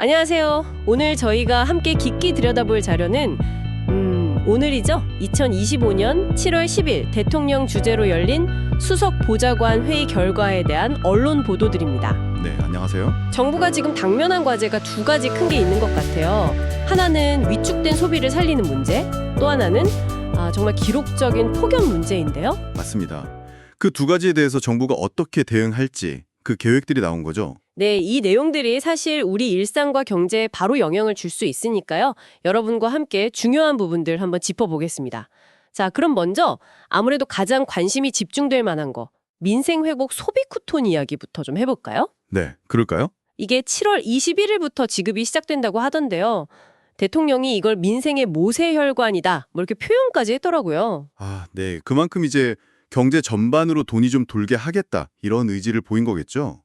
안녕하세요. 오늘 저희가 함께 깊게 들여다볼 자료는 음, 오늘이죠. 2025년 7월 10일 대통령 주재로 열린 수석 보좌관 회의 결과에 대한 언론 보도들입니다. 네, 안녕하세요. 정부가 지금 당면한 과제가 두 가지 큰 게 있는 것 같아요. 하나는 위축된 소비를 살리는 문제, 또 하나는 아, 정말 기록적인 폭염 문제인데요. 맞습니다. 그 두 가지에 대해서 정부가 어떻게 대응할지 그 계획들이 나온 거죠. 네, 이 내용들이 사실 우리 일상과 경제에 바로 영향을 줄 수 있으니까요. 여러분과 함께 중요한 부분들 한번 짚어보겠습니다. 자, 그럼 먼저 아무래도 가장 관심이 집중될 만한 거, 민생 회복 소비 쿠폰 이야기부터 좀 해볼까요? 네, 그럴까요? 이게 7월 21일부터 지급이 시작된다고 하던데요. 대통령이 이걸 민생의 모세혈관이다, 뭐 이렇게 표현까지 했더라고요. 아, 네. 그만큼 이제 경제 전반으로 돈이 좀 돌게 하겠다 이런 의지를 보인 거겠죠.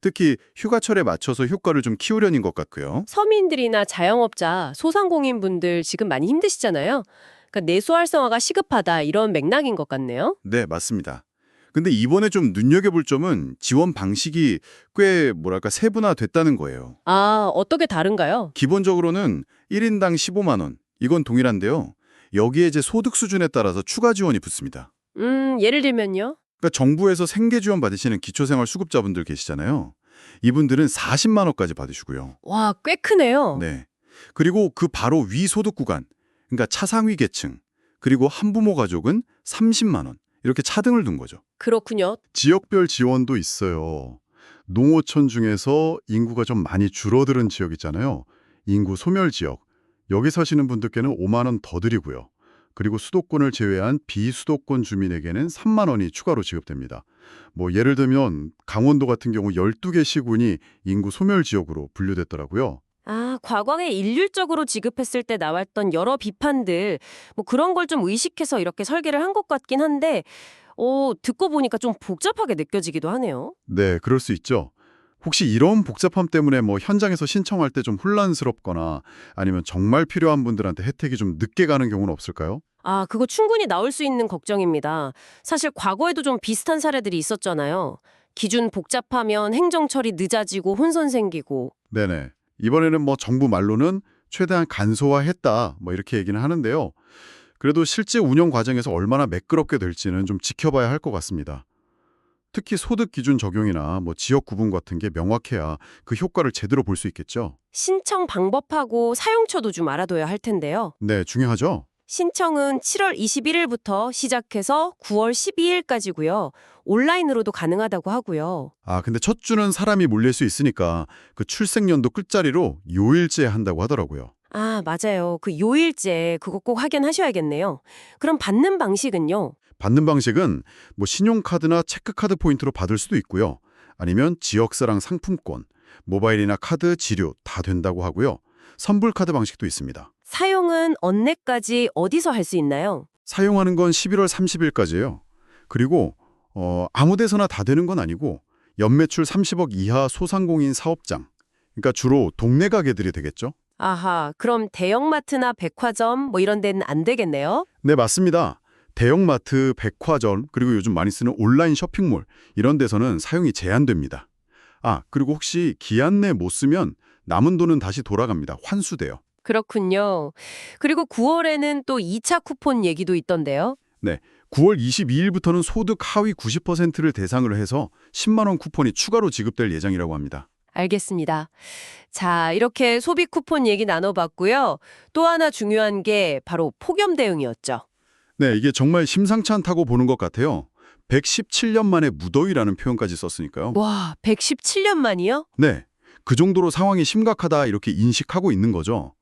특히 휴가철에 맞춰서 효과를 좀 키우려는 것 같고요. 서민들이나 자영업자, 소상공인분들 지금 많이 힘드시잖아요. 그러니까 내수 활성화가 시급하다 이런 맥락인 것 같네요. 네, 맞습니다. 근데 이번에 좀 눈여겨볼 점은 지원 방식이 꽤 뭐랄까 세분화됐다는 거예요. 아, 어떻게 다른가요? 기본적으로는 1인당 15만 원. 이건 동일한데요. 여기에 이제 소득 수준에 따라서 추가 지원이 붙습니다. 음, 예를 들면요. 그러니까 정부에서 생계 지원 받으시는 기초생활 수급자분들 계시잖아요. 이분들은 40만 원까지 받으시고요. 와, 꽤 크네요. 네. 그리고 그 바로 위 소득 구간, 그러니까 차상위 계층, 그리고 한부모 가족은 30만 원. 이렇게 차등을 둔 거죠. 그렇군요. 지역별 지원도 있어요. 농어촌 중에서 인구가 좀 많이 줄어드는 지역 있잖아요. 인구 소멸 지역. 여기 사시는 분들께는 5만 원 더 드리고요. 그리고 수도권을 제외한 비수도권 주민에게는 3만 원이 추가로 지급됩니다. 뭐 예를 들면 강원도 같은 경우 12개 시군이 인구 소멸 지역으로 분류됐더라고요. 아, 과거에 일률적으로 지급했을 때 나왔던 여러 비판들, 뭐 그런 걸 좀 의식해서 이렇게 설계를 한 것 같긴 한데, 어, 듣고 보니까 좀 복잡하게 느껴지기도 하네요. 네, 그럴 수 있죠. 혹시 이런 복잡함 때문에 뭐 현장에서 신청할 때 좀 혼란스럽거나 아니면 정말 필요한 분들한테 혜택이 좀 늦게 가는 경우는 없을까요? 아, 그거 충분히 나올 수 있는 걱정입니다. 사실 과거에도 좀 비슷한 사례들이 있었잖아요. 기준 복잡하면 행정 처리 늦어지고 혼선 생기고. 네네. 이번에는 뭐 정부 말로는 최대한 간소화했다 뭐 이렇게 얘기는 하는데요. 그래도 실제 운영 과정에서 얼마나 매끄럽게 될지는 좀 지켜봐야 할 것 같습니다. 특히 소득 기준 적용이나 뭐 지역 구분 같은 게 명확해야 그 효과를 제대로 볼 수 있겠죠. 신청 방법하고 사용처도 좀 알아둬야 할 텐데요. 네, 중요하죠. 신청은 7월 21일부터 시작해서 9월 12일까지고요. 온라인으로도 가능하다고 하고요. 아, 근데 첫 주는 사람이 몰릴 수 있으니까 그 출생연도 끝자리로 요일제 한다고 하더라고요. 아, 맞아요. 그 요일제 그거 꼭 확인하셔야겠네요. 그럼 받는 방식은요? 받는 방식은 뭐 신용카드나 체크카드 포인트로 받을 수도 있고요. 아니면 지역사랑 상품권, 모바일이나 카드, 지료 다 된다고 하고요. 선불카드 방식도 있습니다. 사용은 언제까지 어디서 할 수 있나요? 사용하는 건 11월 30일까지예요. 그리고 어, 아무 데서나 다 되는 건 아니고 연매출 30억 이하 소상공인 사업장, 그러니까 주로 동네 가게들이 되겠죠. 아하, 그럼 대형마트나 백화점 뭐 이런 데는 안 되겠네요? 네, 맞습니다. 대형마트, 백화점, 그리고 요즘 많이 쓰는 온라인 쇼핑몰 이런 데서는 사용이 제한됩니다. 아, 그리고 혹시 기한 내 못 쓰면 남은 돈은 다시 돌아갑니다. 환수돼요. 그렇군요. 그리고 9월에는 또 2차 쿠폰 얘기도 있던데요. 9월 22일부터는 소득 하위 90%를 대상으로 해서 10만 원 쿠폰이 추가로 지급될 예정이라고 합니다. 알겠습니다. 자, 이렇게 소비 쿠폰 얘기 나눠봤고요. 또 하나 중요한 게 바로 폭염 대응이었죠. 네, 이게 정말 심상치 않다고 보는 것 같아요. 117년 만에 무더위라는 표현까지 썼으니까요. 와, 117년 만이요? 네, 그 정도로 상황이 심각하다 이렇게 인식하고 있는 거죠.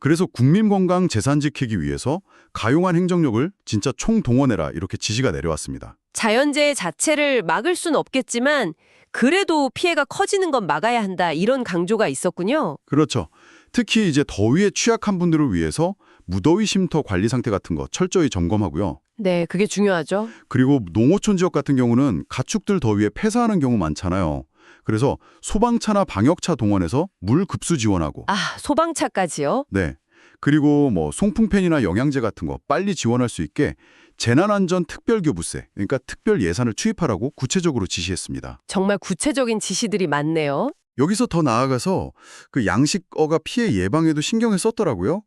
그래서 국민 건강 재산 지키기 위해서 가용한 행정력을 진짜 총동원해라 이렇게 지시가 내려왔습니다. 자연재해 자체를 막을 순 없겠지만 그래도 피해가 커지는 건 막아야 한다 이런 강조가 있었군요. 그렇죠. 특히 이제 더위에 취약한 분들을 위해서 무더위 쉼터 관리 상태 같은 거 철저히 점검하고요. 네, 그게 중요하죠. 그리고 농어촌 지역 같은 경우는 가축들 더위에 폐사하는 경우 많잖아요. 그래서 소방차나 방역차 동원해서 물 급수 지원하고 아, 소방차까지요? 네. 그리고 뭐 송풍팬이나 영양제 같은 거 빨리 지원할 수 있게 재난안전 특별교부세, 그러니까 특별 예산을 투입하라고 구체적으로 지시했습니다. 정말 구체적인 지시들이 많네요. 여기서 더 나아가서 그 양식어가 피해 예방에도 신경을 썼더라고요.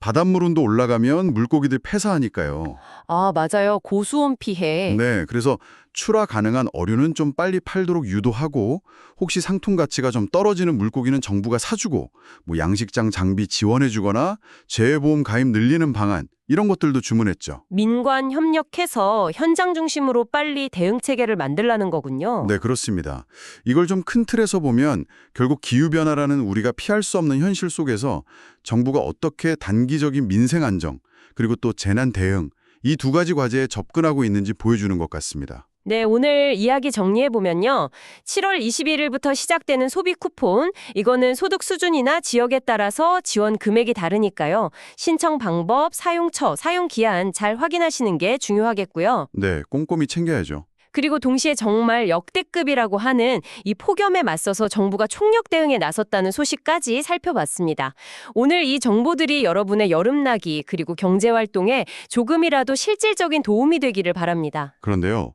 바닷물 온도 올라가면 물고기들 폐사하니까요. 아, 맞아요. 고수온 피해. 네, 그래서 출하 가능한 어류는 좀 빨리 팔도록 유도하고 혹시 상품 가치가 좀 떨어지는 물고기는 정부가 사주고 뭐 양식장 장비 지원해주거나 재해보험 가입 늘리는 방안 이런 것들도 주문했죠. 민관 협력해서 현장 중심으로 빨리 대응 체계를 만들라는 거군요. 네, 그렇습니다. 이걸 좀 큰 틀에서 보면 결국 기후변화라는 우리가 피할 수 없는 현실 속에서 정부가 어떻게 단기적인 민생 안정 그리고 또 재난 대응 이 두 가지 과제에 접근하고 있는지 보여주는 것 같습니다. 네, 오늘 이야기 정리해 보면요. 7월 21일부터 시작되는 소비 쿠폰, 이거는 소득 수준이나 지역에 따라서 지원 금액이 다르니까요. 신청 방법, 사용처, 사용 기한 잘 확인하시는 게 중요하겠고요. 네, 꼼꼼히 챙겨야죠. 그리고 동시에 정말 역대급이라고 하는 이 폭염에 맞서서 정부가 총력 대응에 나섰다는 소식까지 살펴봤습니다. 오늘 이 정보들이 여러분의 여름나기 그리고 경제활동에 조금이라도 실질적인 도움이 되기를 바랍니다. 그런데요.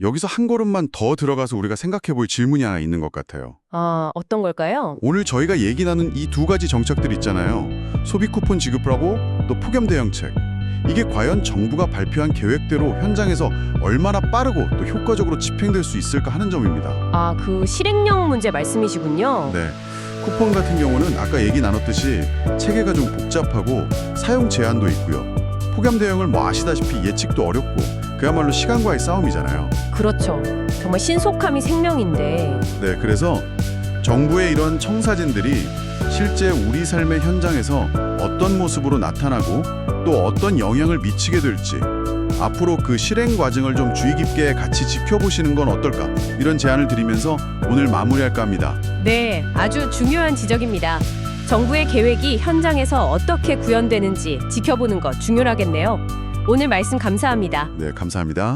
여기서 한 걸음만 더 들어가서 우리가 생각해 볼 질문이 하나 있는 것 같아요. 아, 어떤 걸까요? 오늘 저희가 얘기 나눈 이 두 가지 정책들 있잖아요. 소비 쿠폰 지급하고 또 폭염 대응책. 이게 과연 정부가 발표한 계획대로 현장에서 얼마나 빠르고 또 효과적으로 집행될 수 있을까 하는 점입니다. 아, 그 실행령 문제 말씀이시군요. 네. 쿠폰 같은 경우는 아까 얘기 나눴듯이 체계가 좀 복잡하고 사용 제한도 있고요. 폭염 대응을 뭐 아시다시피 예측도 어렵고 그야말로 시간과의 싸움이잖아요. 그렇죠. 정말 신속함이 생명인데. 네, 그래서 정부의 이런 청사진들이 실제 우리 삶의 현장에서 어떤 모습으로 나타나고 또 어떤 영향을 미치게 될지 앞으로 그 실행 과정을 좀 주의 깊게 같이 지켜보시는 건 어떨까 이런 제안을 드리면서 오늘 마무리할까 합니다. 네, 아주 중요한 지적입니다. 정부의 계획이 현장에서 어떻게 구현되는지 지켜보는 것 중요하겠네요. 오늘 말씀 감사합니다. 네, 감사합니다.